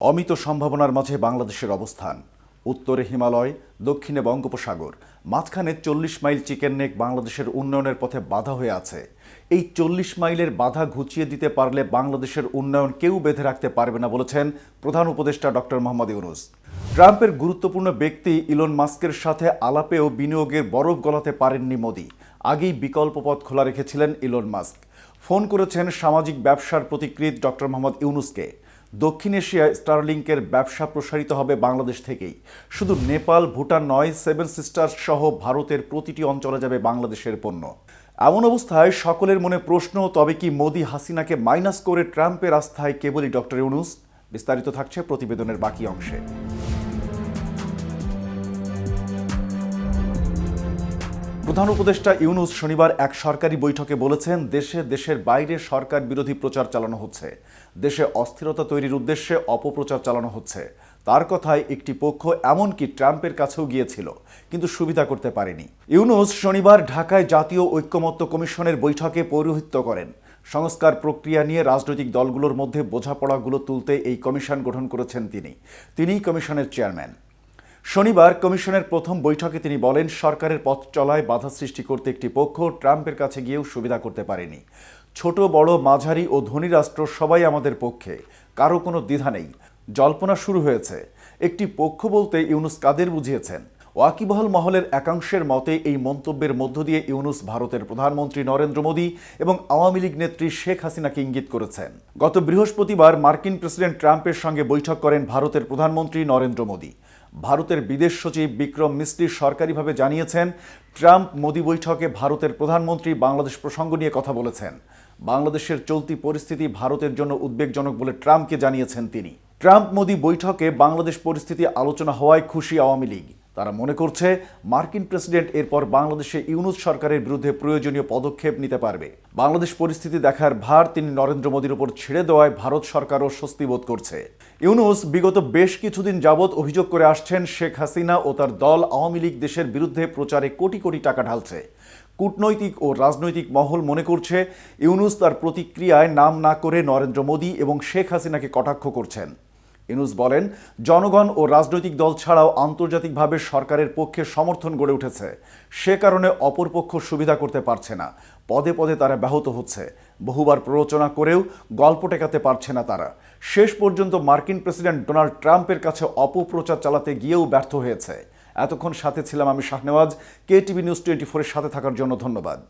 অমিত সম্ভাবনার মাঝে বাংলাদেশের অবস্থান। উত্তরে হিমালয়, দক্ষিণে বঙ্গোপসাগর। মাঝখানে চল্লিশ মাইল চিকেন নেক বাংলাদেশের উন্নয়নের পথে বাধা হয়ে আছে। এই চল্লিশ মাইলের বাধা ঘুচিয়ে দিতে পারলে বাংলাদেশের উন্নয়ন কেউ বেঁধে রাখতে পারবে না বলেছেন প্রধান উপদেষ্টা ডক্টর মোহাম্মদ ইউনুস। ট্রাম্পের গুরুত্বপূর্ণ ব্যক্তি ইলন মাস্কের সাথে আলাপেও বিনিয়োগের বরফ গলাতে পারেননি মোদি। আগেই বিকল্প পথ খোলা রেখেছিলেন ইলন মাস্ক। ফোন করেছেন সামাজিক ব্যবসার প্রতিকৃত ডক্টর মোহাম্মদ ইউনুসকে। দক্ষিণ এশিয়ায় স্টারলিংকের ব্যবসা প্রসারিত হবে বাংলাদেশ থেকেই। শুধু নেপাল, ভুটান নয়, সেভেন সিস্টার সহ ভারতের প্রতিটি অঞ্চলে যাবে বাংলাদেশের পণ্য। এমন অবস্থায় সকলের মনে প্রশ্ন, তবে কি মোদি হাসিনাকে মাইনাস করে ট্রাম্পের আস্থায় কেবলই ডক্টর ইউনুস? বিস্তারিত থাকছে প্রতিবেদনের বাকি অংশে। প্রধান উপদেষ্টা ইউনুস শনিবার এক সরকারি বৈঠকে বলেছেন, দেশে দেশের বাইরে সরকার বিরোধী প্রচার চালানো হচ্ছে। দেশে অস্থিরতা তৈরির উদ্দেশ্যে অপপ্রচার চালানো হচ্ছে। তার কথায় একটি পক্ষ এমনকি ট্রাম্পের কাছেও গিয়েছিল, কিন্তু সুবিধা করতে পারেনি। ইউনুস শনিবার ঢাকায় জাতীয় ঐক্যমত্য কমিশনের বৈঠকে পৌরোহিত্য করেন। সংস্কার প্রক্রিয়া নিয়ে রাজনৈতিক দলগুলোর মধ্যে বোঝাপড়াগুলো তুলতে এই কমিশন গঠন করেছেন তিনি। তিনিই কমিশনের চেয়ারম্যান। শনিবার কমিশনের প্রথম বৈঠকে তিনি বলেন, সরকারের পথ চলায় বাধা সৃষ্টি করতে একটি পক্ষ ট্রাম্পের কাছে গিয়েও সুবিধা করতে পারেনি। ছোট, বড়, মাঝারি ও ধনী রাষ্ট্র সবাই আমাদের পক্ষে, কারও কোনো দ্বিধা নেই। জল্পনা শুরু হয়েছে। একটি পক্ষ বলতে ইউনুস কাদের বুঝিয়েছেন, ওয়াকিবহাল মহলের একাংশের মতে এই মন্তব্যের মধ্য দিয়ে ইউনুস ভারতের প্রধানমন্ত্রী নরেন্দ্র মোদী এবং আওয়ামী লীগ নেত্রী শেখ হাসিনাকে ইঙ্গিত করেছেন। গত বৃহস্পতিবার মার্কিন প্রেসিডেন্ট ট্রাম্পের সঙ্গে বৈঠক করেন ভারতের প্রধানমন্ত্রী নরেন্দ্র মোদী। ভারতের বিদেশ সচিব বিক্রম মিস্ত্রি সরকারিভাবে জানিয়েছেন, ট্রাম্প মোদী বৈঠকে ভারতের প্রধানমন্ত্রী বাংলাদেশ প্রসঙ্গ নিয়ে কথা বলেছেন। বাংলাদেশের চলতি পরিস্থিতি ভারতের জন্য উদ্বেগজনক বলে ট্রাম্পকে জানিয়েছেন তিনি। ট্রাম্প মোদী বৈঠকে বাংলাদেশ পরিস্থিতি আলোচনা হওয়ায় খুশি আওয়ামী লীগ। তারা মনে করছে মার্কিন প্রেসিডেন্ট এরপর বাংলাদেশে ইউনুস সরকারের বিরুদ্ধে প্রয়োজনীয় পদক্ষেপ নিতে পারবে। বাংলাদেশ পরিস্থিতি দেখার ভার তিনি নরেন্দ্র মোদীর উপর ছেড়ে দেওয়ায় ভারত সরকারও স্বস্তি বোধ করছে। ইউনুস বিগত বেশ কিছুদিন যাবৎ অভিযোগ করে আসছেন, শেখ হাসিনা ও তার দল আওয়ামী লীগ দেশের বিরুদ্ধে প্রচারে কোটি কোটি টাকা ঢালছে। কূটনৈতিক ও রাজনৈতিক মহল মনে করছে ইউনুস তার প্রতিক্রিয়ায় নাম না করে নরেন্দ্র মোদী এবং শেখ হাসিনাকে কটাক্ষ করছেন। ইনুস বলেন, জনগণ ও রাজনৈতিক দল ছাড়াও আন্তর্জাতিকভাবে সরকারের পক্ষে সমর্থন গড়ে উঠেছে। সে কারণে অপরপক্ষ সুবিধা করতে পারছে না। পদে পদে তারা ব্যাহত হচ্ছে। বহুবার প্ররোচনা করেও গল্প টেকাতে পারছে না তারা। শেষ পর্যন্ত মার্কিন প্রেসিডেন্ট ডোনাল্ড ট্রাম্পের কাছে অপপ্রচার চালাতে গিয়েও ব্যর্থ হয়েছে। এতক্ষণ সাথে ছিলাম আমি Shahnewaz. K TV news twenty ফোরের সাথে থাকার জন্য ধন্যবাদ।